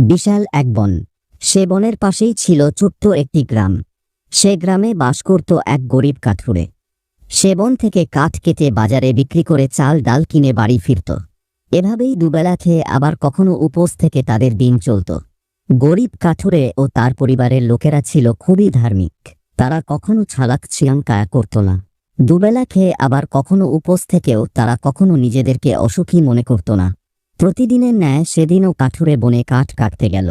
বিশাল এক বন। সে বনের পাশেই ছিল ছোট্ট একটি গ্রাম। সে গ্রামে বাস করত এক গরিব কাঠুরে। সে বন থেকে কাঠ কেটে বাজারে বিক্রি করে চাল ডাল কিনে বাড়ি ফিরত। এভাবেই দুবেলা খেয়ে আবার কখনো উপোস থেকে তাদের দিন চলত। গরিব কাঠুরে ও তার পরিবারের লোকেরা ছিল খুবই ধার্মিক। তারা কখনো ছালাক ছিয়াঙ্কায়া করত না। দুবেলা খেয়ে আবার কখনো উপোস থেকেও তারা কখনো নিজেদেরকে অসুখী মনে করত না। প্রতিদিনের ন্যায় সেদিনও কাঠুরে বনে কাঠ কাটতে গেল।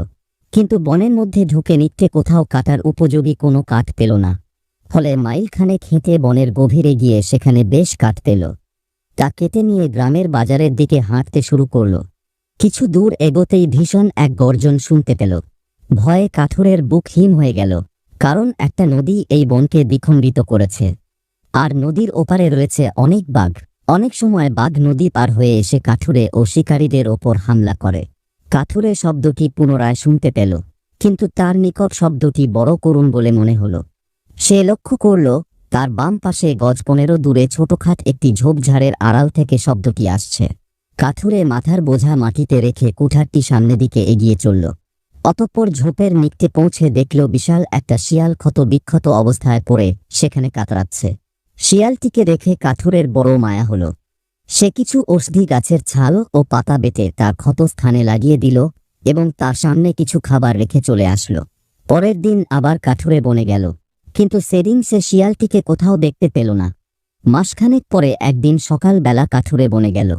কিন্তু বনের মধ্যে ঢুকে নিত্যে কোথাও কাটার উপযোগী কোনো কাঠ পেল না। ফলে মাইলখানেক হেঁটে বনের গভীরে গিয়ে সেখানে বেশ কাঠ পেল। তা কেটে নিয়ে গ্রামের বাজারের দিকে হাঁটতে শুরু করল। কিছু দূর এগোতেই ভীষণ এক গর্জন শুনতে পেল। ভয়ে কাঠুরের বুক হিম হয়ে গেল, কারণ একটা নদী এই বনকে দ্বিখণ্ডিত করেছে। আর নদীর ওপারে রয়েছে অনেক বাঘ। অনেক সময় বাঘ নদী পার হয়ে এসে কাঠুরে ও শিকারীদের ওপর হামলা করে। কাঠুরে শব্দটি পুনরায় শুনতে পেল, কিন্তু তার নিকট শব্দটি বড় করুণ বলে মনে হল। সে লক্ষ্য করল, তার বাম পাশে গজ পনেরো দূরে ছোটখাট একটি ঝোপঝাড়ের আড়াল থেকে শব্দটি আসছে। কাঠুরে মাথার বোঝা মাটিতে রেখে কুঠারটি সামনে দিকে এগিয়ে চলল। অতঃপর ঝোপের নিকটে পৌঁছে দেখল বিশাল একটা শিয়াল ক্ষত বিক্ষত অবস্থায় পড়ে, সেখানে কাতরাচ্ছে। শিয়ালটিকে দেখে কাঠুরের বড় মায়া হল। সে কিছু ঔষধি গাছের ছাল ও পাতা বেটে তার ক্ষত স্থানে লাগিয়ে দিল এবং তার সামনে কিছু খাবার রেখে চলে আসলো। পরের দিন আবার কাঠুরে বনে গেল। কিন্তু সেদিন সে শিয়ালটিকে কোথাও দেখতে পেল না। মাসখানেক পরে একদিন সকালবেলা কাঠুরে বনে গেল।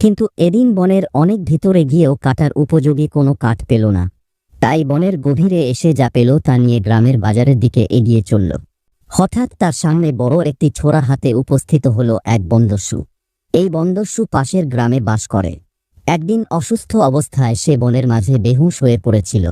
কিন্তু এদিন বনের অনেক ভিতরে গিয়েও কাটার উপযোগী কোনো কাঠ পেল না। তাই বনের গভীরে এসে যা পেল তা নিয়ে গ্রামের বাজারের দিকে এগিয়ে চলল। হঠাৎ তার সামনে বড় একটি ছোড়া হাতে উপস্থিত হল এক বন্দস্যু এই বন্দস্যু পাশের গ্রামে বাস করে। একদিন অসুস্থ অবস্থায় সে বনের মাঝে বেহুশ হয়ে পড়েছিল।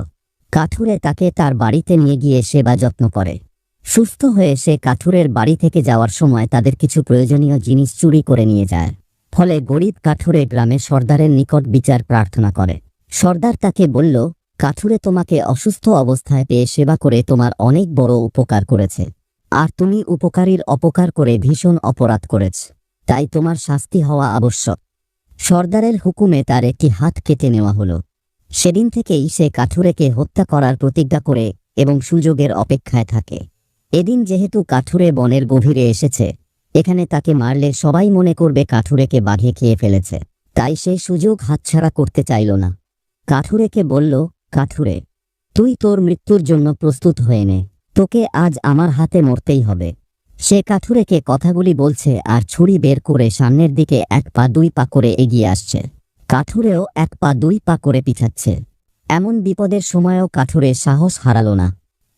কাঠুরে তাকে তার বাড়িতে নিয়ে গিয়ে সেবা যত্ন করে। সুস্থ হয়ে সে কাঠুরের বাড়ি থেকে যাওয়ার সময় তাদের কিছু প্রয়োজনীয় জিনিস চুরি করে নিয়ে যায়। ফলে গরিব কাঠুরে গ্রামে সর্দারের নিকট বিচার প্রার্থনা করে। সর্দার তাকে বলল, কাঠুরে তোমাকে অসুস্থ অবস্থায় পেয়ে সেবা করে তোমার অনেক বড় উপকার করেছে। আর তুমি উপকারীর অপকার করে ভীষণ অপরাধ করেছ। তাই তোমার শাস্তি হওয়া আবশ্যক। সর্দারের হুকুমে তার একটি হাত কেটে নেওয়া হলো। সেদিন থেকেই সে কাঠুরেকে হত্যা করার প্রতিজ্ঞা করে এবং সুযোগের অপেক্ষায় থাকে। এদিন যেহেতু কাঠুরে বনের গভীরে এসেছে, এখানে তাকে মারলে সবাই মনে করবে কাঠুরেকে বাঘে খেয়ে ফেলেছে। তাই সে সুযোগ হাতছাড়া করতে চাইল না। কাঠুরেকে বলল, কাঠুরে, তুই তোর মৃত্যুর জন্য প্রস্তুত হয়ে নে। তোকে আজ আমার হাতে মরতেই হবে। সে কাঠুরেকে কথাগুলি বলছে আর ছুরি বের করে সামনের দিকে এক পা দুই পা করে এগিয়ে আসছে। কাঠুরেও এক পা দুই পা করে পিছাচ্ছে এমন বিপদের সময়ও কাঠুরে সাহস হারাল না।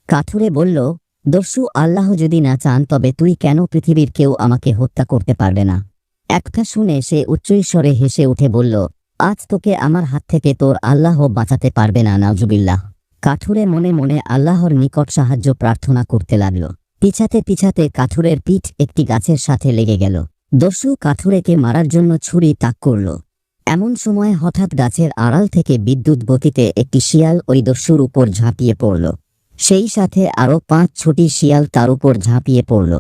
কাঠুরে বলল, দস্যু, আল্লাহ যদি না চান, তবে তুই কেন পৃথিবীর কেউ আমাকে হত্যা করতে পারবে না? একটা শুনে সে উচ্চৈস্বরে হেসে উঠে বলল, আজ তোকে আমার হাত থেকে তোর আল্লাহ বাঁচাতে পারবে না নাজুবিল্লাহ কাঠুরে মনে মনে আল্লাহর নিকট সাহায্য প্রার্থনা করতে লাগল। পিছাতে পিছাতে কাঠুরের পিঠ একটি গাছের সাথে লেগে গেল। দস্যু কাঠুরেকে মারার জন্য ছুরি তাক করল। এমন সময় হঠাৎ গাছের আড়াল থেকে বিদ্যুৎ গতিতে একটি শিয়াল ওই দস্যুর উপর ঝাঁপিয়ে পড়ল। সেই সাথে আরও পাঁচ ছটি শিয়াল তার উপর ঝাঁপিয়ে পড়ল।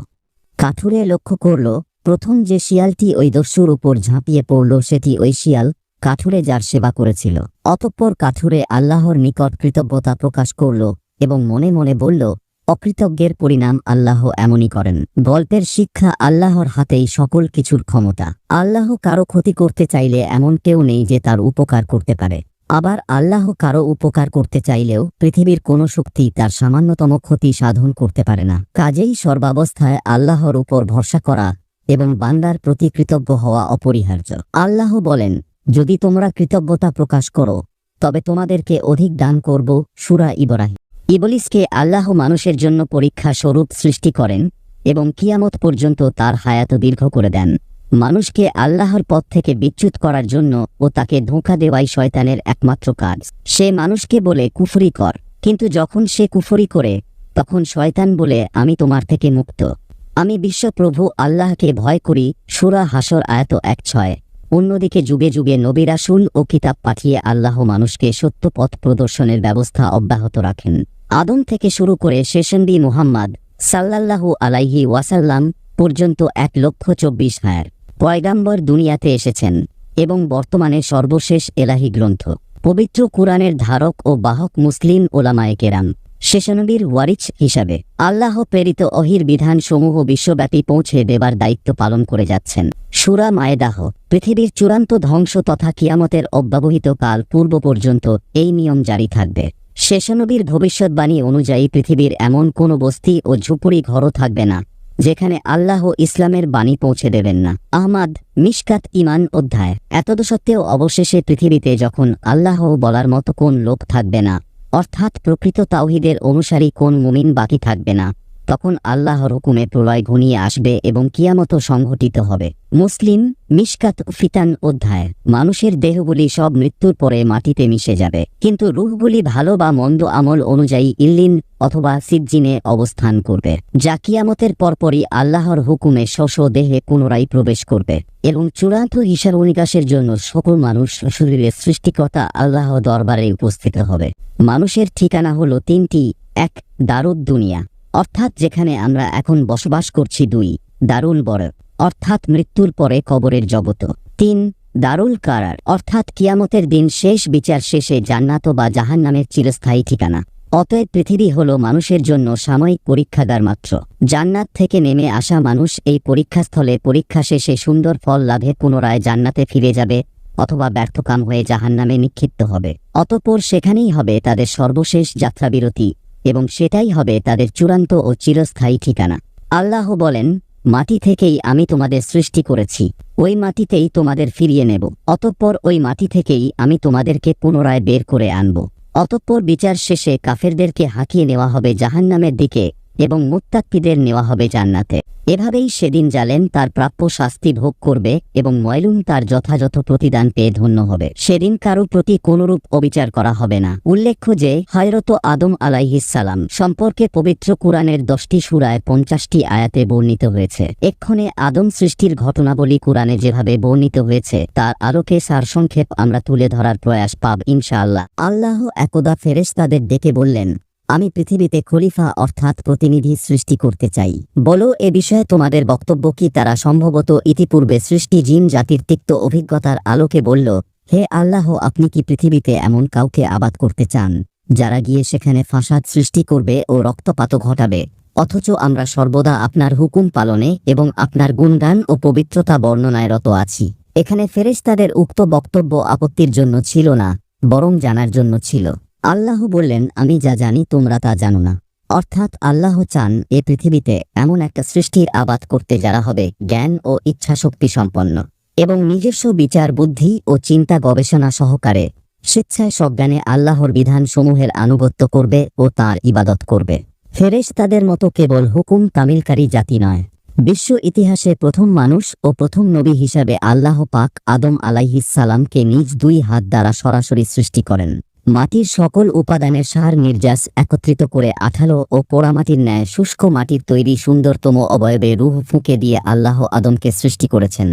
কাঠুরে লক্ষ্য করল, প্রথম যে শিয়ালটি ওই দস্যুর উপর ঝাঁপিয়ে পড়ল সেটি ওই শিয়াল কাঠুরে যার সেবা করেছিল। অতঃপর কাঠুরে আল্লাহর নিকট কৃতজ্ঞতা প্রকাশ করল এবং মনে মনে বলল, অকৃতজ্ঞের পরিণাম আল্লাহ এমনই করেন। গল্পের শিক্ষা আল্লাহর হাতেই সকল কিছুর ক্ষমতা। আল্লাহ কারও ক্ষতি করতে চাইলে এমন কেউ নেই যে তার উপকার করতে পারে। আবার আল্লাহ কারও উপকার করতে চাইলেও পৃথিবীর কোনো শক্তি তার সামান্যতম ক্ষতি সাধন করতে পারে না। কাজেই সর্বাবস্থায় আল্লাহর উপর ভরসা করা এবং বান্দার প্রতি কৃতজ্ঞ হওয়া অপরিহার্য। আল্লাহ বলেন যদি তোমরা কৃতজ্ঞতা প্রকাশ করো, তবে তোমাদেরকে অধিক দান করব, সুরা ইবরাহিম। ইবলিসকে আল্লাহ মানুষের জন্য পরীক্ষা স্বরূপ সৃষ্টি করেন এবং কিয়ামত পর্যন্ত তার হায়াত দীর্ঘ করে দেন। মানুষকে আল্লাহর পথ থেকে বিচ্যুত করার জন্য ও তাকে ধোঁকা দেওয়াই শয়তানের একমাত্র কাজ। সে মানুষকে বলে, কুফরি কর। কিন্তু যখন সে কুফরি করে, তখন শয়তান বলে, আমি তোমার থেকে মুক্ত। আমি বিশ্বপ্রভু আল্লাহকে ভয় করি। সুরা হাসর আয়ত এক ছয়। অন্যদিকে যুগে যুগে নবিরাসুল ও কিতাব পাঠিয়ে আল্লাহ মানুষকে সত্য পথ প্রদর্শনের ব্যবস্থা অব্যাহত রাখেন। আদম থেকে শুরু করে শেষন্দি মুহাম্মদ সাল্লাল্লাহু আলাইহি ওয়াসাল্লাম পর্যন্ত এক লক্ষ চব্বিশ হায়ার পয়গাম্বর দুনিয়াতে এসেছেন এবং বর্তমানে সর্বশেষ এলাহি গ্রন্থ। পবিত্র কোরআনের ধারক ও বাহক মুসলিম ওলামায়ে কেরাম। শেষনবীর ওয়ারিচ হিসাবে আল্লাহ প্রেরিত অহির বিধান সমূহ বিশ্বব্যাপী পৌঁছে দেবার দায়িত্ব পালন করে যাচ্ছেন। সুরা মায়েদাহ, পৃথিবীর চূড়ান্ত ধ্বংস তথা কিয়ামতের অব্যবহিত কাল পূর্ব পর্যন্ত এই নিয়ম জারি থাকবে। শেষনবীর ভবিষ্যৎবাণী অনুযায়ী পৃথিবীর এমন কোনো বস্তি ও ঝুপড়ি ঘরও থাকবে না, যেখানে আল্লাহ ইসলামের বাণী পৌঁছে দেবেন না। আহমাদ, মিশকাত ইমান অধ্যায়। এতদসত্ত্বেও অবশেষে পৃথিবীতে যখন আল্লাহ বলার মতো কোন লোক থাকবে না অর্থাৎ প্রকৃত তাওহিদের অনুসারী কোন মুমিন বাকি থাকবে না। তখন আল্লাহর হুকুমে প্রলয় ঘনিয়ে আসবে এবং কিয়ামত সংঘটিত হবে। মুসলিম, মিশকাত ফিতান অধ্যায়। মানুষের দেহগুলি সব মৃত্যুর পরে মাটিতে মিশে যাবে। কিন্তু রূহগুলি ভালো বা মন্দ আমল অনুযায়ী ইল্লিন অথবা সিজ্জিনে অবস্থান করবে, যা কিয়ামতের পরপরই আল্লাহর হুকুমে শশ দেহে পুনরায় প্রবেশ করবে এবং চূড়ান্ত হিসাব নিকাশের জন্য সকল মানুষ শরীরে সৃষ্টিকর্তা আল্লাহ দরবারে উপস্থিত হবে। মানুষের ঠিকানা হলো তিনটি, এক, দারুদ দুনিয়া। অর্থাৎ যেখানে আমরা এখন বসবাস করছি দুই, দারুল বড় অর্থাৎ মৃত্যুর পরে কবরের জগত তিন, দারুল কারার, অর্থাৎ কিয়ামতের দিন শেষ বিচার শেষে জান্নাত বা জাহান নামের চিরস্থায়ী ঠিকানা। অতএব পৃথিবী হল মানুষের জন্য সাময়িক পরীক্ষাগার মাত্র। জান্নাত থেকে নেমে আসা মানুষ এই পরীক্ষাস্থলে পরীক্ষা শেষে সুন্দর ফল লাভে পুনরায় জান্নাতে ফিরে যাবে অথবা ব্যর্থকাম হয়ে জাহান্নামে নিক্ষিপ্ত হবে। অতঃপর সেখানেই হবে তাদের সর্বশেষ যাত্রাবিরতি। এবং সেটাই হবে তাদের চূড়ান্ত ও চিরস্থায়ী ঠিকানা। আল্লাহ বলেন, মাটি থেকেই আমি তোমাদের সৃষ্টি করেছি। ওই মাটিতেই তোমাদের ফিরিয়ে নেব। অতঃপর ওই মাটি থেকেই আমি তোমাদেরকে পুনরায় বের করে আনব। অতঃপর বিচার শেষে কাফেরদেরকে হাঁকিয়ে নেওয়া হবে জাহান্নামের দিকে এবং মুত্তাক্কিদের নেওয়া হবে জান্নাতে। এভাবেই সেদিন জালেন তার প্রাপ্য শাস্তি ভোগ করবে এবং ময়লুম তার যথাযথ প্রতিদান পেয়ে ধন্য হবে। সেদিন কারও প্রতি কোনরূপ অবিচার করা হবে না। উল্লেখ্য যে, হয়রত আদম আলাইহিসালাম সম্পর্কে পবিত্র কোরআনের দশটি সুরায় পঞ্চাশটি আয়াতে বর্ণিত হয়েছে। এক্ষণে আদম সৃষ্টির ঘটনাবলী কোরআনে যেভাবে বর্ণিত হয়েছে, তার আলোকে সারসংক্ষেপ আমরা তুলে ধরার প্রয়াস পাব ইনশাআল্লাহ। আল্লাহ একদা ফেরেশতাদের ডেকে বললেন আমি পৃথিবীতে খলিফা অর্থাৎ প্রতিনিধি সৃষ্টি করতে চাই। বলো, এ বিষয়ে তোমাদের বক্তব্য কি? তারা সম্ভবত ইতিপূর্বে সৃষ্টি জিন জাতির তিক্ত অভিজ্ঞতার আলোকে বলল, হে আল্লাহ, আপনি কি পৃথিবীতে এমন কাউকে আবাদ করতে চান, যারা গিয়ে সেখানে ফাসাদ সৃষ্টি করবে ও রক্তপাত ঘটাবে? অথচ আমরা সর্বদা আপনার হুকুম পালনে এবং আপনার গুণগান ও পবিত্রতা বর্ণনায় রত আছি। এখানে ফেরেশতাদের উক্ত বক্তব্য আপত্তির জন্য ছিল না, বরং জানার জন্য ছিল। আল্লাহ বললেন, আমি যা জানি, তোমরা তা জানো না। অর্থাৎ আল্লাহ চান এ পৃথিবীতে এমন একটা সৃষ্টির আবাদ করতে যারা হবে জ্ঞান ও ইচ্ছাশক্তি সম্পন্ন এবং নিজস্ব বিচার, বুদ্ধি ও চিন্তা গবেষণা সহকারে স্বেচ্ছায় সজ্ঞানে আল্লাহর বিধান সমূহের আনুগত্য করবে ও তার ইবাদত করবে। ফেরেশ তাদের মতো কেবল হুকুম তামিলকারী জাতি নয়। বিশ্ব ইতিহাসে প্রথম মানুষ ও প্রথম নবী হিসাবে আল্লাহ পাক আদম আলাইহিসালামকে নিজ দুই হাত দ্বারা সরাসরি সৃষ্টি করেন। মাটির সকল উপাদানের সার নির্যাস একত্রিত করে আঠালো ও পোড়ামাটির ন্যায় শুষ্ক মাটির তৈরি সুন্দরতম অবয়বে রুহ ফুঁকে দিয়ে আল্লাহ আদমকে সৃষ্টি করেছেন।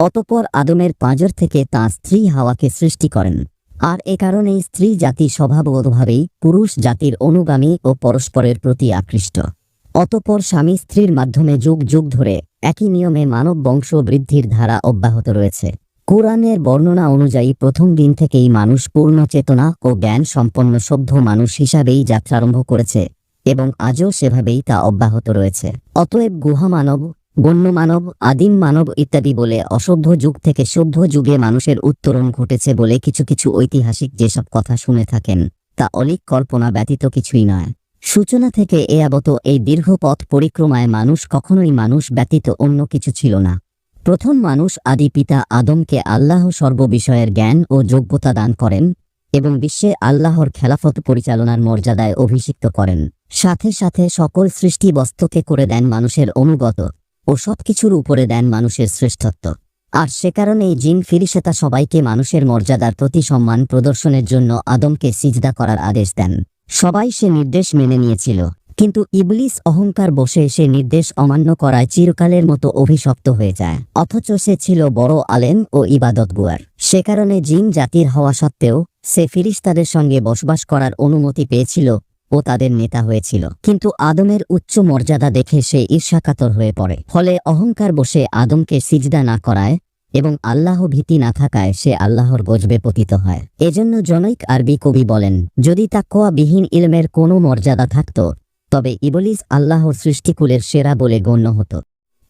অতপর আদমের পাঁজর থেকে তাঁর স্ত্রী হাওয়াকে সৃষ্টি করেন। আর এ কারণেই স্ত্রী জাতি স্বভাবগতভাবেই পুরুষ জাতির অনুগামী ও পরস্পরের প্রতি আকৃষ্ট। অতপর স্বামী স্ত্রীর মাধ্যমে যুগ যুগ ধরে একই নিয়মে মানব বংশ বৃদ্ধির ধারা অব্যাহত রয়েছে। কোরআনের বর্ণনা অনুযায়ী প্রথম দিন থেকেই মানুষ পূর্ণ চেতনা ও জ্ঞান সম্পন্ন সভ্য মানুষ হিসাবেই যাত্রারম্ভ করেছে এবং আজও সেভাবেই তা অব্যাহত রয়েছে। অতএব গুহা মানব, গণ্য মানব, আদিম মানব ইত্যাদি বলে অসভ্য যুগ থেকে সভ্য যুগে মানুষের উত্তরণ ঘটেছে বলে কিছু কিছু ঐতিহাসিক যেসব কথা শুনে থাকেন, তা অলিক কল্পনা ব্যতীত কিছুই নয়। সূচনা থেকে এ আবত এই দীর্ঘ পথ পরিক্রমায় মানুষ কখনোই মানুষ ব্যতীত অন্য কিছু ছিল না। প্রথম মানুষ আদি পিতা আদমকে আল্লাহ সর্ববিষয়ের জ্ঞান ও যোগ্যতা দান করেন এবং বিশ্বে আল্লাহর খেলাফত পরিচালনার মর্যাদায় অভিষিক্ত করেন। সাথে সাথে সকল সৃষ্টি বস্তুকে করে দেন মানুষের অনুগত ও সবকিছুর উপরে দেন মানুষের শ্রেষ্ঠত্ব। আর সে কারণেই জিন ফিরিসেতা সবাইকে মানুষের মর্যাদার প্রতি সম্মান প্রদর্শনের জন্য আদমকে সিজদা করার আদেশ দেন। সবাই সে নির্দেশ মেনে নিয়েছিল। কিন্তু ইবলিস অহংকার বসে সে নির্দেশ অমান্য করায় চিরকালের মতো অভিশপ্ত হয়ে যায়। অথচ সে ছিল বড় আলেম ও ইবাদত গুয়ার সে কারণে জিন জাতির হওয়া সত্ত্বেও সে ফিরিস্তাদের সঙ্গে বসবাস করার অনুমতি পেয়েছিল ও তাদের নেতা হয়েছিল। কিন্তু আদমের উচ্চ মর্যাদা দেখে সে ঈর্ষাকাতর হয়ে পড়ে। ফলে অহংকার বসে আদমকে সিজদা না করায় এবং আল্লাহ ভীতি না থাকায় সে আল্লাহর গজবে পতিত হয়। এজন্য জনৈক আরবি কবি বলেন, যদি তাকোয়াবিহীন ইলমের কোনো মর্যাদা থাকত তবে ইবলিস আল্লাহর সৃষ্টিকুলের সেরা বলে গণ্য হতো।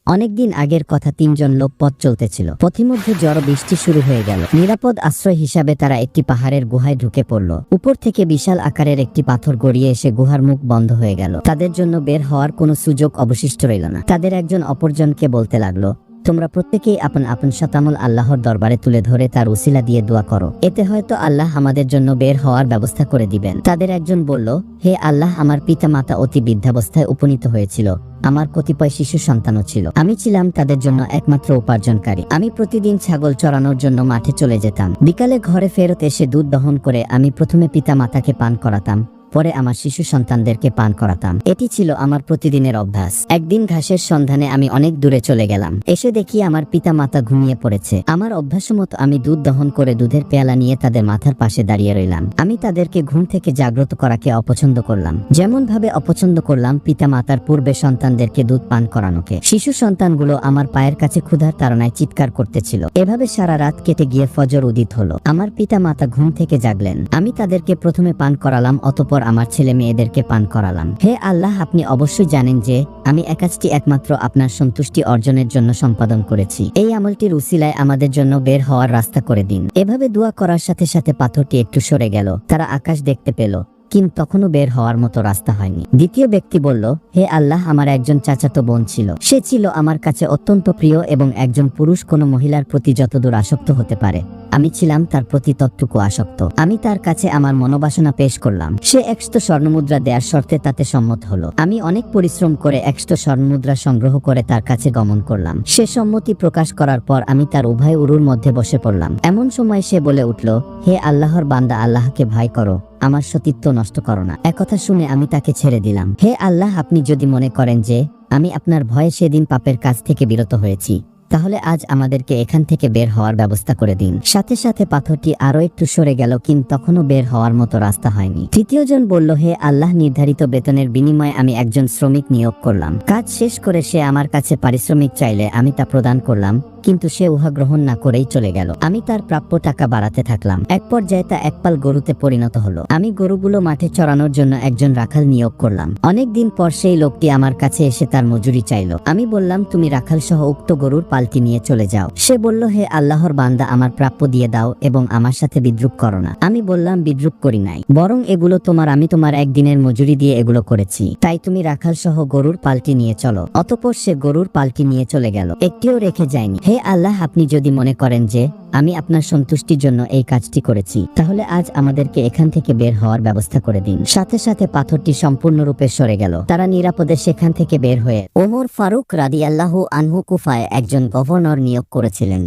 অনেকদিন আগের কথা তিনজন লোক পথ চলতেছিল। পথিমধ্যে জড় বৃষ্টি শুরু হয়ে গেল। নিরাপদ আশ্রয় হিসাবে তারা একটি পাহাড়ের গুহায় ঢুকে পড়ল। উপর থেকে বিশাল আকারের একটি পাথর গড়িয়ে এসে গুহার মুখ বন্ধ হয়ে গেল। তাদের জন্য বের হওয়ার কোনো সুযোগ অবশিষ্ট রইল না। তাদের একজন অপরজনকে বলতে লাগল তোমরা প্রত্যেকেই আপন আপন শতামল আল্লাহর দরবারে তুলে ধরে তার উসিলা দিয়ে দোয়া করো। এতে হয়তো আল্লাহ আমাদের জন্য বের হওয়ার ব্যবস্থা করে দিবেন। তাদের একজন বলল, হে আল্লাহ, আমার পিতা মাতা অতি বৃদ্ধাবস্থায় উপনীত হয়েছিল। আমার কতিপয় শিশু সন্তানও ছিল। আমি ছিলাম তাদের জন্য একমাত্র উপার্জনকারী। আমি প্রতিদিন ছাগল চড়ানোর জন্য মাঠে চলে যেতাম। বিকালে ঘরে ফেরত এসে দুধ দহন করে আমি প্রথমে পিতা মাতাকে পান করাতাম। পরে আমার শিশু সন্তানদেরকে পান করাতাম। এটি ছিল আমার প্রতিদিনের অভ্যাস। একদিন ঘাসের সন্ধানে আমি অনেক দূরে চলে গেলাম। এসে দেখি আমার পিতা মাতা ঘুমিয়ে পড়েছে। আমার অভ্যাস মতো আমি দুধ দহন করে দুধের পেয়ালা নিয়ে তাদের মাথার পাশে দাঁড়িয়ে রইলাম। আমি তাদেরকে ঘুম থেকে জাগ্রত করাকে অপছন্দ করলাম। যেমন ভাবে অপছন্দ করলাম পিতা মাতার পূর্বে সন্তানদেরকে দুধ পান করানোকে। শিশু সন্তানগুলো আমার পায়ের কাছে ক্ষুধার তাড়নায় চিৎকার করতেছিল। এভাবে সারা রাত কেটে গিয়ে ফজর উদিত হলো। আমার পিতা মাতা ঘুম থেকে জাগলেন। আমি তাদেরকে প্রথমে পান করালাম, অতপর আমার ছেলে মেয়েদেরকে পান করালাম। হে আল্লাহ, আপনি অবশ্যই জানেন যে আমি একাজটি একমাত্র আপনার সন্তুষ্টি অর্জনের জন্য সম্পাদন করেছি। এই আমলটির উসিলায় আমাদের জন্য বের হওয়ার রাস্তা করে দিন। এভাবে দোয়া করার সাথে সাথে পাথরটি একটু সরে গেল। তারা আকাশ দেখতে পেল। কিন্তু তখনও বের হওয়ার মতো রাস্তা হয়নি। দ্বিতীয় ব্যক্তি বলল, হে আল্লাহ, আমার একজন চাচাতো বোন ছিল। সে ছিল আমার কাছে অত্যন্ত প্রিয় এবং একজন পুরুষ, কোনো মহিলার প্রতি যতদূর আসক্ত হতে পারে। আমি ছিলাম তার প্রতি ততটুকু আসক্ত। আমি তার কাছে আমার মনোবাসনা পেশ করলাম। সে একশত স্বর্ণমুদ্রা দেওয়ার শর্তে তাতে সম্মত হলো। আমি অনেক পরিশ্রম করে একশত স্বর্ণমুদ্রা সংগ্রহ করে তার কাছে গমন করলাম। সে সম্মতি প্রকাশ করার পর আমি তার উভয় উরুর মধ্যে বসে পড়লাম। এমন সময় সে বলে উঠল, হে আল্লাহর বান্দা, আল্লাহকে ভয় করো। আমার সতীত্ব নষ্ট করো না। একথা শুনে আমি তাকে ছেড়ে দিলাম। হে আল্লাহ, আপনি যদি মনে করেন যে আমি আপনার ভয়ে সেদিন পাপের কাজ থেকে বিরত হয়েছি, তাহলে আজ আমাদেরকে এখান থেকে বের হওয়ার ব্যবস্থা করে দিন। সাথে সাথে পাথরটি আরও একটু সরে গেল, কিন্তু তখনও বের হওয়ার মতো রাস্তা হয়নি। তৃতীয় জন বলল, হে আল্লাহ, নির্ধারিত বেতনের বিনিময়ে আমি একজন শ্রমিক নিয়োগ করলাম। কাজ শেষ করে সে আমার কাছে পারিশ্রমিক চাইলে আমি তা প্রদান করলাম। কিন্তু সে উহা গ্রহণ না করেই চলে গেল। আমি তার প্রাপ্য টাকা বাড়াতে থাকলাম। এক পর্যায়ে তা একপাল গরুতে পরিণত হলো। আমি গরুগুলো মাঠে চড়ানোর জন্য একজন রাখাল নিয়োগ করলাম। অনেক দিন পর সেই লোকটি আমার কাছে এসে তার মজুরি চাইলো। আমি বললাম, তুমি রাখাল সহ উক্ত গরুর পালটি নিয়ে চলে যাও। সে বলল, হে আল্লাহর বান্দা, আমার প্রাপ্য দিয়ে দাও এবং আমার সাথে বিদ্রুপ করো না। আমি বললাম, বিদ্রুপ করি নাই। বরং এগুলো তোমার, আমি তোমার একদিনের মজুরি দিয়ে এগুলো করেছি। তাই তুমি রাখাল সহ গরুর পালটি নিয়ে চলো। অতপর সে গরুর পালটি নিয়ে চলে গেল। একটিও রেখে যায়নি। হে আল্লাহ, আপনি যদি মনে করেন যে আমি আপনার সন্তুষ্টির জন্য এই কাজটি করেছি, তাহলে আজ আমাদেরকে এখান থেকে বের হওয়ার ব্যবস্থা করে দিন। সাথে সাথে পাথরটি সম্পূর্ণরূপে সরে গেল। তারা নিরাপদে সেখান থেকে বের হয়ে ওমর ফারুক রাদি আল্লাহ আনহু কুফায় একজন গভর্নর নিয়োগ করেছিলেন।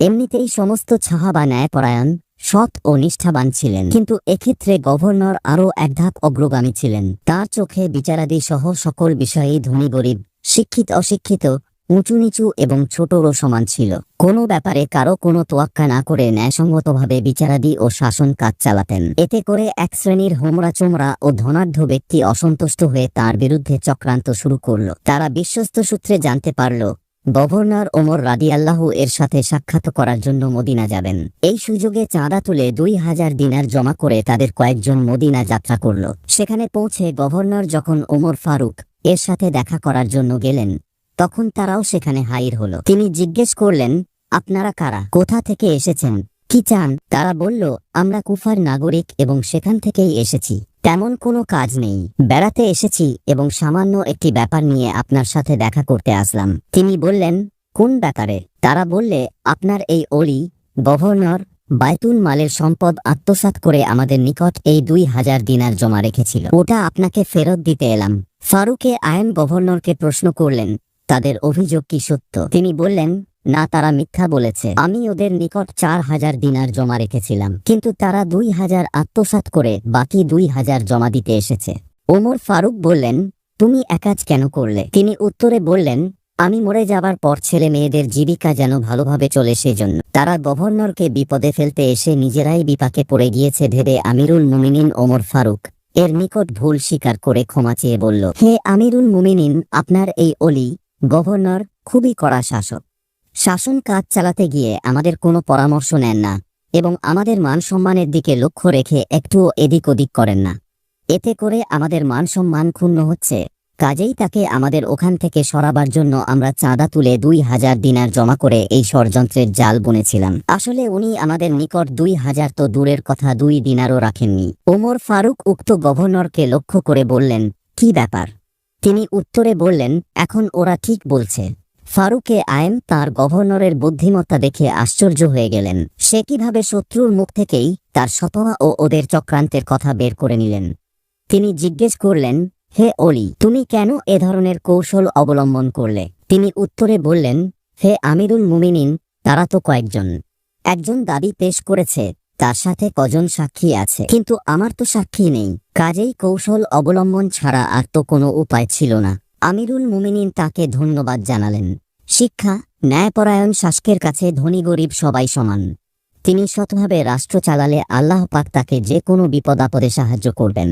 এমনিতেই সমস্ত ছাহাবা ন্যায়পরায়ণ, সৎ ও নিষ্ঠাবান ছিলেন। কিন্তু এক্ষেত্রে গভর্নর আরও এক ধাপ অগ্রগামী ছিলেন। তার চোখে বিচারাদি সহ সকল বিষয়েই ধনী গরিব, শিক্ষিত অশিক্ষিত উঁচু নিচু এবং ছোটরও সমান ছিল। কোনো ব্যাপারে কারও কোনো তোয়াক্কা না করে ন্যায়সঙ্গতভাবে বিচারাদি ও শাসন কাজ চালাতেন। এতে করে এক শ্রেণির হোমরা চোমরা ও ধনাঢ্য ব্যক্তি অসন্তুষ্ট হয়ে তার বিরুদ্ধে চক্রান্ত শুরু করল। তারা বিশ্বস্ত সূত্রে জানতে পারল, গভর্নর ওমর রাদিয়াল্লাহু এর সাথে সাক্ষাৎ করার জন্য মদিনা যাবেন। এই সুযোগে চাঁদা তুলে দুই হাজার দিনার জমা করে তাদের কয়েকজন মদিনা যাত্রা করল। সেখানে পৌঁছে গভর্নর যখন ওমর ফারুক এর সাথে দেখা করার জন্য গেলেন তখন তারাও সেখানে হাইর হলো। তিনি জিজ্ঞেস করলেন, আপনারা কারা? কোথা থেকে এসেছেন? কি চান? তারা বলল, আমরা কুফার নাগরিক এবং সেখান থেকেই এসেছি। তেমন কোনো কাজ নেই। বেড়াতে এসেছি এবং সামান্য একটি ব্যাপার নিয়ে আপনার সাথে দেখা করতে আসলাম। তিনি বললেন, কোন ব্যাপারে? তারা বললে, আপনার এই অলি, গভর্নর বায়তুল মালের সম্পদ আত্মসাৎ করে আমাদের নিকট এই দুই হাজার দিনার জমা রেখেছিল। ওটা আপনাকে ফেরত দিতে এলাম। ফারুকে আইন গভর্নরকে প্রশ্ন করলেন তাদের অভিযোগ কি সত্য? তিনি বললেন, না, তারা মিথ্যা বলেছে। আমি ওদের নিকট চার হাজার দিনার জমা রেখেছিলাম। কিন্তু তারা দুই হাজার আত্মসাৎ করে বাকি দুই হাজার জমা দিতে এসেছে। ওমর ফারুক বললেন, তুমি একাজ কেন করলে? তিনি উত্তরে বললেন, আমি মরে যাবার পর ছেলে মেয়েদের জীবিকা যেন ভালোভাবে চলে সেজন্য। তারা গভর্নরকে বিপদে ফেলতে এসে নিজেরাই বিপাকে পড়ে গিয়েছে ভেবে আমিরুল মুমিনিন ওমর ফারুক এর নিকট ভুল স্বীকার করে ক্ষমা চেয়ে বলল, হে আমিরুল মুমিনিন, আপনার এই অলি গভর্নর খুবই কড়া শাসক। শাসন কাজ চালাতে গিয়ে আমাদের কোনো পরামর্শ নেন না এবং আমাদের মান সম্মানের দিকে লক্ষ্য রেখে একটুও এদিক ওদিক করেন না। এতে করে আমাদের মান সম্মান ক্ষুণ্ণ হচ্ছে। কাজেই তাকে আমাদের ওখান থেকে সরাবার জন্য আমরা চাঁদা তুলে দুই হাজার দিনার জমা করে এই ষড়যন্ত্রের জাল বুনেছিলাম। আসলে উনি আমাদের নিকট দুই হাজার তো দূরের কথা দুই দিনারও রাখেননি। ওমর ফারুক উক্ত গভর্নরকে লক্ষ্য করে বললেন, কি ব্যাপার? তিনি উত্তরে বললেন, এখন ওরা ঠিক বলছে। ফারুকে আয়েম তার গভর্নরের বুদ্ধিমত্তা দেখে আশ্চর্য হয়ে গেলেন। সে কীভাবে শত্রুর মুখ থেকেই তার সতমা ও ওদের চক্রান্তের কথা বের করে নিলেন। তিনি জিজ্ঞেস করলেন, হে অলি, তুমি কেন এ ধরনের কৌশল অবলম্বন করলে? তিনি উত্তরে বললেন, হে আমিরুল মুমিনিন, তারা তো কয়েকজন। একজন দাবি পেশ করেছে তার সাথে কজন সাক্ষী আছে। কিন্তু আমার তো সাক্ষী নেই। কাজেই কৌশল অবলম্বন ছাড়া আর তো কোনো উপায় ছিল না। আমিরুল মুমিনিন তাকে ধন্যবাদ জানালেন। শিক্ষা, ন্যায়পরায়ণ শাসকের কাছে ধনী গরিব সবাই সমান। তিনি সৎভাবে রাষ্ট্র চালালে আল্লাহ পাক তাকে যে কোনো বিপদ আপদে সাহায্য করবেন।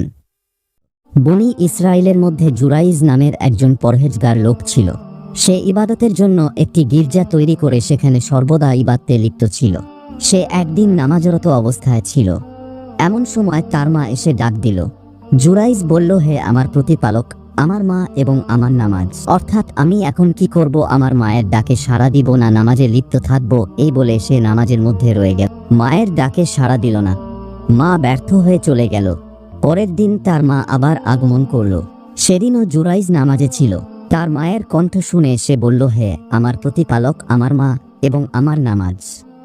বনি ইসরায়েলের মধ্যে জুরাইজ নামের একজন পরহেজগার লোক ছিল। সে ইবাদতের জন্য একটি গির্জা তৈরি করে সেখানে সর্বদা ইবাদতে লিপ্ত ছিল। সে একদিন নামাজরত অবস্থায় ছিল। এমন সময় তার মা এসে ডাক দিল, জুরাইজ বলল, হে আমার প্রতিপালক, আমার মা এবং আমার নামাজ। অর্থাৎ আমি এখন কি করব? আমার মায়ের ডাকে সাড়া দিব না নামাজে লিপ্ত থাকব? এই বলে সে নামাজের মধ্যে রয়ে গেল। মায়ের ডাকে সাড়া দিল না। মা ব্যর্থ হয়ে চলে গেল। পরের দিন তার মা আবার আগমন করল। সেদিনও জুরাইজ নামাজে ছিল। তার মায়ের কণ্ঠ শুনে সে বলল, হে আমার প্রতিপালক, আমার মা এবং আমার নামাজ।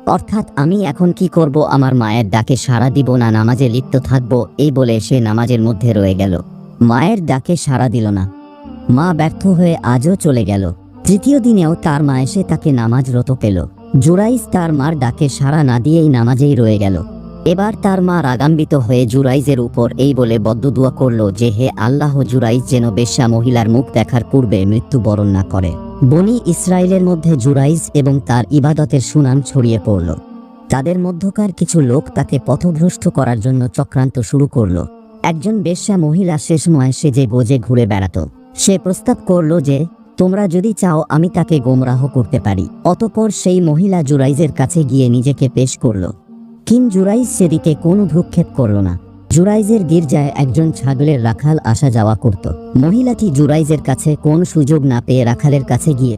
অর্থাৎ আমি এখন কি করব? আমার মায়ের ডাকে সাড়া দিব না, নামাজে লিপ্ত থাকব, এই বলে সে নামাজের মধ্যে রয়ে গেল। মায়ের ডাকে সাড়া দিল না। মা ব্যর্থ হয়ে আজও চলে গেল। তৃতীয় দিনেও তার মা এসে তাকে নামাজরত পেল। জোরাইস তার মার ডাকে সাড়া না দিয়েই নামাজেই রয়ে গেল। এবার তার মা রাগান্বিত হয়ে জুরাইজের উপর এই বলে বদ্ধদুয়া করল যে হে আল্লাহ জুরাইজ যেন বেশ্যা মহিলার মুখ দেখার পূর্বে মৃত্যুবরণ না করে। বনি ইসরায়েলের মধ্যে জুরাইজ এবং তার ইবাদতের সুনাম ছড়িয়ে পড়ল। তাদের মধ্যকার কিছু লোক তাকে পথভ্রষ্ট করার জন্য চক্রান্ত শুরু করল। একজন বেশ্যা মহিলা সে সময় সেজে গোজে ঘুরে বেড়াত। সে প্রস্তাব করল যে, তোমরা যদি চাও আমি তাকে গোমরাহ করতে পারি। অতপর সেই মহিলা জুরাইজের কাছে গিয়ে নিজেকে পেশ করল। কিন জুরাইজ সেদিকে কোনো ভ্রুক্ষেপ করল না। জুরাইজের গির্জায় একজন ছাগলের রাখাল আসা যাওয়া করত। মহিলাটি জুরাইজের কাছে কোন সুযোগ না পেয়ে রাখালের কাছে গিয়ে